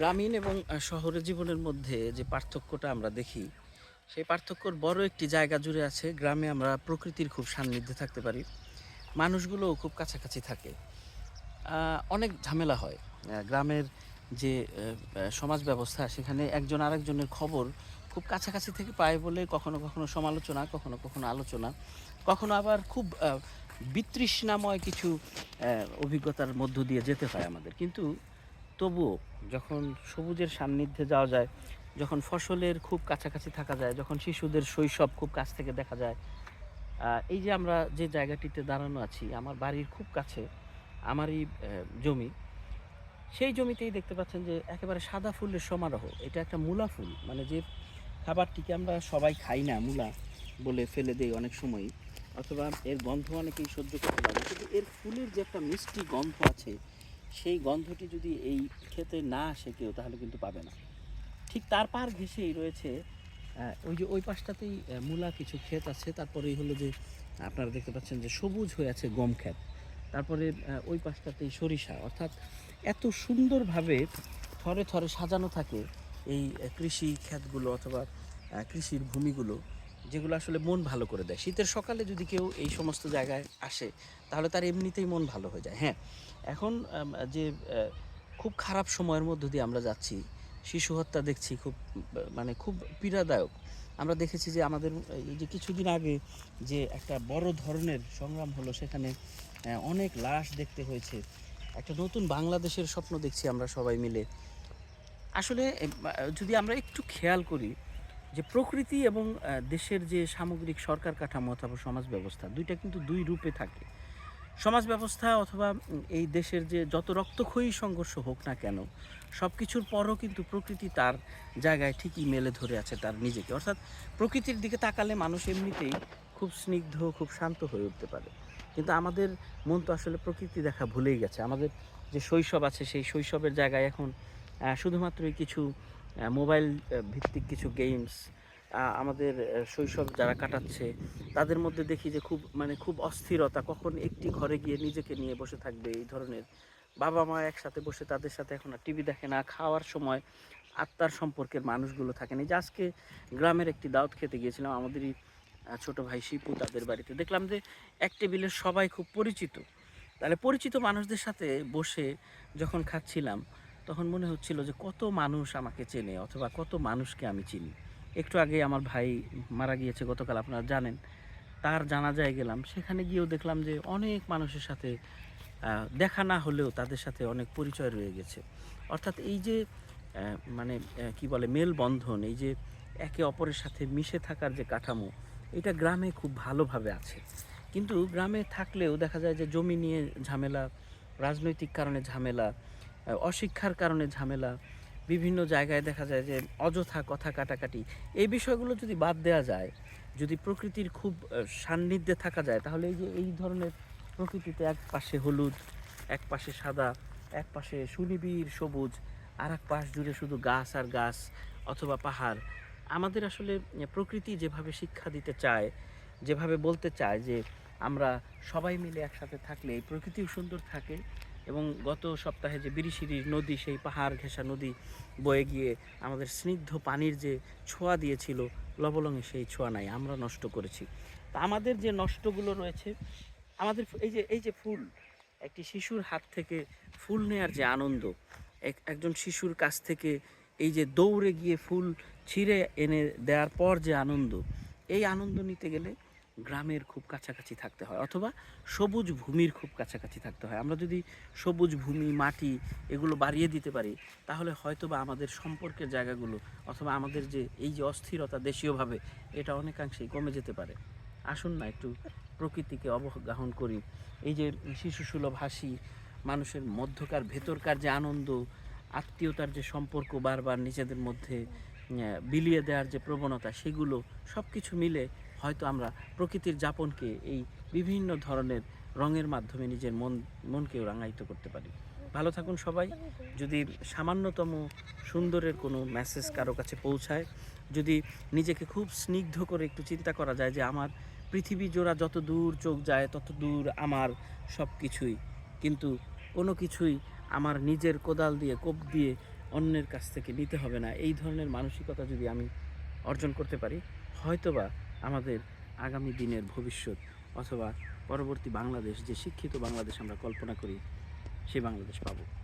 গ্রামীণ এবং শহরের জীবনের মধ্যে যে পার্থক্যটা আমরা দেখি, সেই পার্থক্যর বড় একটি জায়গা জুড়ে আছে, গ্রামে আমরা প্রকৃতির খুব সান্নিধ্যে থাকতে পারি। মানুষগুলোও খুব কাছাকাছি থাকে। অনেক ঝামেলা হয়। গ্রামের যে সমাজ ব্যবস্থা, সেখানে একজন আরেকজনের খবর খুব কাছাকাছি থেকে পায় বলে কখনো কখনো সমালোচনা, কখনো কখনো আলোচনা, কখনো আবার খুব বিতৃষ্ণাময় কিছু অভিজ্ঞতার মধ্য দিয়ে যেতে হয় আমাদের। কিন্তু তবুও যখন সবুজের সান্নিধ্যে যাওয়া যায় যখন ফসলের খুব কাছাকাছি থাকা যায় যখন শিশুদের শৈশব খুব কাছ থেকে দেখা যায় এই যে আমরা যে জায়গাটিতে দাঁড়ানো আছি আমার বাড়ির খুব কাছে আমারই আহ, জমি সেই জমিতেই দেখতে পাচ্ছেন যে একেবারে সাদা ফুলের সমারোহ এটা একটা মূলা ফুল মানে যে খাবারটিকে আমরা সবাই খাই না মূলা বলে ফেলে দেই অনেক সময়ই অথবা এর গন্ধ অনেকেই সহ্য করতে পারে। কিন্তু এর ফুলের যে একটা মিষ্টি গন্ধ আছে সেই গন্ধটি যদি এই ক্ষেতে না আসে কেউ, তাহলে কিন্তু পাবে না। ঠিক তার পার ঘেসেই রয়েছে ওই যে ওই পাশটাতেই মূলা কিছু ক্ষেত আছে। তারপরেই হলো যে, আপনারা দেখতে পাচ্ছেন যে সবুজ হয়ে আছে গম ক্ষেত। তারপরে ওই পাশটাতেই সরিষা। অর্থাৎ এত সুন্দরভাবে থরে থরে সাজানো থাকে এই কৃষি ক্ষেতগুলো অথবা কৃষির ভূমিগুলো। যেগুলো আসলে মন ভালো করে দেয়। শীতের সকালে যদি কেউ এই সমস্ত জায়গায় আসে, তাহলে তার এমনিতেই মন ভালো হয়ে যায়। হ্যাঁ এখন যে খুব খারাপ সময়ের মধ্য দিয়ে আমরা যাচ্ছি, শিশু হত্যা দেখছি খুব মানে খুব পীড়াদায়ক। আমরা দেখেছি যে আমাদের, এই যে কিছুদিন আগে যে একটা বড় ধরনের সংগ্রাম হলো, সেখানে অনেক লাশ দেখতে হয়েছে। একটা নতুন বাংলাদেশের স্বপ্ন দেখছি আমরা সবাই মিলে। আসলে যদি আমরা একটু খেয়াল করি যে প্রকৃতি এবং দেশের যে সামগ্রিক সরকার কাঠামো অথবা সমাজ ব্যবস্থা, দুইটা কিন্তু দুই রূপে থাকে। সমাজ ব্যবস্থা অথবা এই দেশের যে যত রক্তক্ষয়ী সংঘর্ষ হোক না কেন সব কিছুর পরও কিন্তু প্রকৃতি তার জায়গায় ঠিকই মেলে ধরে আছে তার নিজেকে। অর্থাৎ প্রকৃতির দিকে তাকালে মানুষ এমনিতেই খুব স্নিগ্ধ, খুব শান্ত হয়ে উঠতে পারে। কিন্তু আমাদের মন তো আসলে প্রকৃতি দেখা ভুলেই গেছে। আমাদের যে শৈশব আছে, সেই শৈশবের জায়গায় এখন শুধুমাত্রই কিছু মোবাইল ভিত্তিক কিছু গেমস আমাদের শৈশব যারা কাটাচ্ছে, তাদের মধ্যে দেখি যে খুব মানে খুব অস্থিরতা, কখন একটি ঘরে গিয়ে নিজেকে নিয়ে বসে থাকবে এই ধরনের। বাবা মা একসাথে বসে তাদের সাথে এখন আর টিভি দেখে না, খাওয়ার সময় আত্মার সম্পর্কের মানুষগুলো থাকে না। যে আজকে গ্রামের একটি দাওয়াত খেতে গিয়েছিলাম, আমাদেরই ছোট ভাই শিপু তাদের বাড়িতে। দেখলাম যে এক টেবিলের সবাই খুব পরিচিত। তাহলে পরিচিত মানুষদের সাথে বসে যখন খাচ্ছিলাম তখন মনে হচ্ছিল যে কত মানুষ আমাকে চেনে অথবা কত মানুষকে আমি চিনি। একটু আগে আমার ভাই মারা গিয়েছে, গতকাল আপনারা জানেন। তার জানাজায় গেলাম, সেখানে গিয়েও দেখলাম যে অনেক মানুষের সাথে দেখা না হলেও তাদের সাথে অনেক পরিচয় রয়ে গেছে। অর্থাৎ এই যে মানে কি বলে, মেলবন্ধন, এই যে একে অপরের সাথে মিশে থাকার যে কাঠামো, এটা গ্রামে খুব ভালোভাবে আছে। কিন্তু গ্রামে থাকলেও দেখা যায় যে জমি নিয়ে ঝামেলা, রাজনৈতিক কারণে ঝামেলা অশিক্ষার কারণে ঝামেলা, বিভিন্ন জায়গায় দেখা যায় যে অযথা কথা কাটাকাটি। এই বিষয়গুলো যদি বাদ দেওয়া যায়, যদি প্রকৃতির খুব সান্নিধ্যে থাকা যায়, তাহলে এই যে এই ধরনের প্রকৃতিতে এক পাশে হলুদ, এক পাশে সাদা, এক পাশে সুনিবিড় সবুজ আর এক পাশ জুড়ে শুধু গাছ আর গাছ অথবা পাহাড়। আমাদের আসলে প্রকৃতি যেভাবে শিক্ষা দিতে চায়, যেভাবে বলতে চায় যে আমরা সবাই মিলে একসাথে থাকলে এই প্রকৃতিও সুন্দর থাকে এবং গত সপ্তাহে যে বিরিশিরির নদী, সেই পাহাড় ঘেঁষা নদী বয়ে গিয়ে আমাদের স্নিগ্ধ পানির যে ছোঁয়া দিয়েছিল লবলঙে সেই ছোঁয়া নাই, আমরা নষ্ট করেছি। তা আমাদের যে নষ্টগুলো রয়েছে, আমাদের এই যে এই যে ফুল, একটি শিশুর হাত থেকে ফুল নেয়ার যে আনন্দ, এক- একজন শিশুর কাছ থেকে এই যে দৌড়ে গিয়ে ফুল ছিঁড়ে এনে দেওয়ার পর যে আনন্দ, এই আনন্দ নিতে গেলে গ্রামের খুব কাছাকাছি থাকতে হয়, অথবা সবুজ ভূমির খুব কাছাকাছি থাকতে হয়। আমরা যদি সবুজ ভূমি, মাটি এগুলো বাড়িয়ে দিতে পারি, তাহলে হয়তো বা আমাদের সম্পর্কের জায়গাগুলো অথবা আমাদের যে এই যে অস্থিরতা দেশীয়ভাবে, এটা অনেকাংশেই কমে যেতে পারে। আসুন না একটু প্রকৃতিকে অবগাহন করি। এই যে শিশু সুলভ হাসি, মানুষের মধ্যকার, ভেতরকার যে আনন্দ, আত্মীয়তার যে সম্পর্ক বারবার নিজেদের মধ্যে বিলিয়ে দেওয়ার যে প্রবণতা, সেগুলো সব কিছু মিলে হয়তো আমরা প্রকৃতির যাপনকে এই বিভিন্ন ধরনের রঙের মাধ্যমে নিজের মন মনকেও রাঙায়িত করতে পারি। ভালো থাকুন সবাই। যদি সামান্যতম সুন্দরের কোনো মেসেজ কারও কাছে পৌঁছায়, যদি নিজেকে খুব স্নিগ্ধ করে একটু চিন্তা করা যায় যে, আমার পৃথিবী জোড়া যত দূর চোখ যায়, তত দূর আমার সব কিছুই কিন্তু কোনো কিছুই আমার নিজের কোদাল দিয়ে, কোপ দিয়ে অন্যের কাছ থেকে নিতে হবে না। এই ধরনের মানসিকতা যদি আমি অর্জন করতে পারি, হয়তোবা আমাদের আগামী দিনের ভবিষ্যৎ অথবা পরবর্তী বাংলাদেশ, যে শিক্ষিত বাংলাদেশ আমরা কল্পনা করি, সে বাংলাদেশ পাবো।